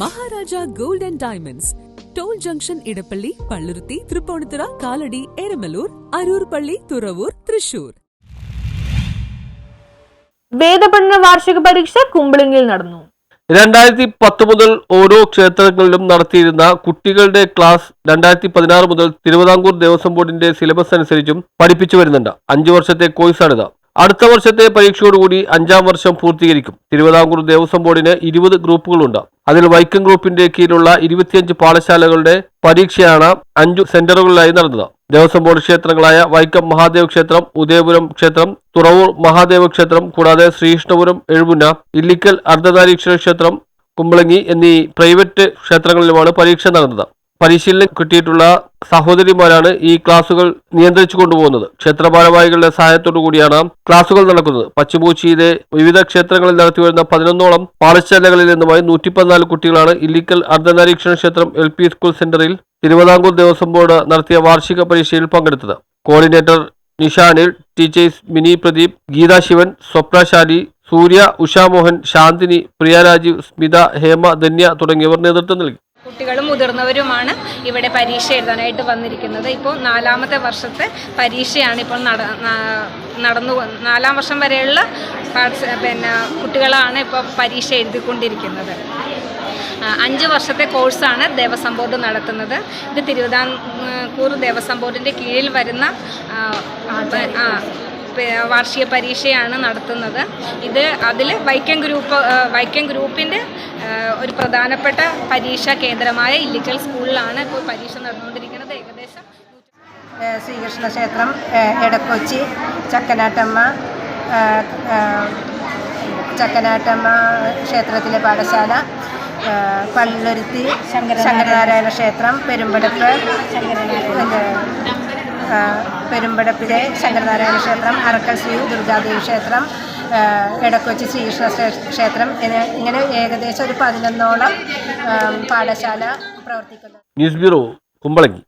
Maharaja gold and diamonds. Toll junction Edappally Palluruthy Tripunithura Kalady Eramalloor Aroor Palli Thuravoor Thrissur. വേദപഠന വാർഷിക പരീക്ഷ കുമ്പളിങ്ങിൽ നടന്നു. രണ്ടായിരത്തി പത്ത് മുതൽ ഓരോ ക്ഷേത്രങ്ങളിലും നടത്തിയിരുന്ന കുട്ടികളുടെ ക്ലാസ് രണ്ടായിരത്തി പതിനാറ് മുതൽ തിരുവിതാംകൂർ ദേവസ്വം ബോർഡിന്റെ സിലബസ് അനുസരിച്ചും പഠിപ്പിച്ചു വരുന്നുണ്ട്. അഞ്ചു വർഷത്തെ കോഴ്സാണിത്. അടുത്ത വർഷത്തെ പരീക്ഷയോടുകൂടി അഞ്ചാം വർഷം പൂർത്തീകരിക്കും. തിരുവിതാംകൂർ ദേവസ്വം ബോർഡിന് ഇരുപത് ഗ്രൂപ്പുകളുണ്ട്. അതിൽ വൈക്കം ഗ്രൂപ്പിന്റെ കീഴിലുള്ള ഇരുപത്തിയഞ്ച് പാഠശാലകളുടെ പരീക്ഷയാണ് അഞ്ചു സെന്ററുകളിലായി നടന്നത്. ദേവസ്വം ബോർഡ് ക്ഷേത്രങ്ങളായ വൈക്കം മഹാദേവ ക്ഷേത്രം ഉദയപുരം ക്ഷേത്രം തുറവൂർ മഹാദേവ ക്ഷേത്രം കൂടാതെ ശ്രീകൃഷ്ണപുരം എഴുപുന്ന ഇല്ലിക്കൽ അർദ്ധനാരീശ്വര ക്ഷേത്രം കുമ്പളങ്ങി എന്നീ പ്രൈവറ്റ് ക്ഷേത്രങ്ങളിലുമാണ് പരീക്ഷ നടന്നത്. പരിശീലനം കിട്ടിയിട്ടുള്ള സഹോദരിമാരാണ് ഈ ക്ലാസുകൾ നിയന്ത്രിച്ചു കൊണ്ടുപോകുന്നത്. ക്ഷേത്ര ഭാരവാഹികളുടെ സഹായത്തോടു കൂടിയാണ് ക്ലാസുകൾ നടക്കുന്നത്. പച്ചപൂച്ചിയിലെ വിവിധ ക്ഷേത്രങ്ങളിൽ നടത്തിവരുന്ന പതിനൊന്നോളം പാഠശാലകളിൽ നിന്നുമായി നൂറ്റി പതിനാല് കുട്ടികളാണ് ഇല്ലിക്കൽ അർദ്ധനാരീക്ഷണ ക്ഷേത്രം എൽ പി സ്കൂൾ സെന്ററിൽ തിരുവിതാംകൂർ ദേവസ്വം ബോർഡ് നടത്തിയ വാർഷിക പരീക്ഷയിൽ പങ്കെടുത്തത്. കോർഡിനേറ്റർ നിഷാനിൽ ടീച്ചേഴ്സ് മിനി പ്രദീപ് ഗീതാ ശിവൻ സ്വപ്നശാലി സൂര്യ ഉഷാമോഹൻ ശാന്തിനി പ്രിയ രാജീവ് സ്മിത ഹേമ ധന്യ തുടങ്ങിയവർ നേതൃത്വം നൽകി. കുട്ടികളും മുതിർന്നവരുമാണ് ഇവിടെ പരീക്ഷ എഴുതാനായിട്ട് വന്നിരിക്കുന്നത്. ഇപ്പോൾ നാലാമത്തെ വർഷത്തെ പരീക്ഷയാണ് ഇപ്പോൾ നട നടന്നു നാലാം വർഷം വരെയുള്ള പിന്നെ കുട്ടികളാണ് ഇപ്പോൾ പരീക്ഷ എഴുതിക്കൊണ്ടിരിക്കുന്നത്. അഞ്ച് വർഷത്തെ കോഴ്സാണ് ദേവസ്വം ബോർഡ് നടത്തുന്നത്. ഇത് തിരുവിതാംകൂർ ദേവസ്വം ബോർഡിന്റെ കീഴിൽ വരുന്ന വാർഷിക പരീക്ഷയാണ് നടത്തുന്നത്. ഇത് അതിൽ വൈക്കം ഗ്രൂപ്പ് വൈക്കം ഗ്രൂപ്പിന്റെ ഒരു പ്രധാനപ്പെട്ട പരീക്ഷാ കേന്ദ്രമായ ഇല്ലിക്കൽ സ്കൂളിലാണ് ഇപ്പോൾ പരീക്ഷ നടന്നുകൊണ്ടിരിക്കുന്നത്. ഏകദേശം ശ്രീകൃഷ്ണ ക്ഷേത്രം എടക്കൊച്ചി ചക്കനാട്ടമ്മ ചക്കനാട്ടമ്മ ക്ഷേത്രത്തിലെ പാഠശാല പള്ളുരുത്തി ശങ്കരനാരായണ ക്ഷേത്രം പെരുമ്പടപ്പ് പെരുമ്പടപ്പിലെ ശങ്കരനാരായണ ക്ഷേത്രം അറക്കൽ ശ്രീ ദുർഗാദേവി ക്ഷേത്രം എടക്കൊച്ചി ശ്രീകൃഷ്ണ ക്ഷേത്രം ഇങ്ങനെ- ഏകദേശം ഒരു പതിനൊന്നോളം പാഠശാല പ്രവർത്തിക്കുന്നു. News bureau Kumbalangi.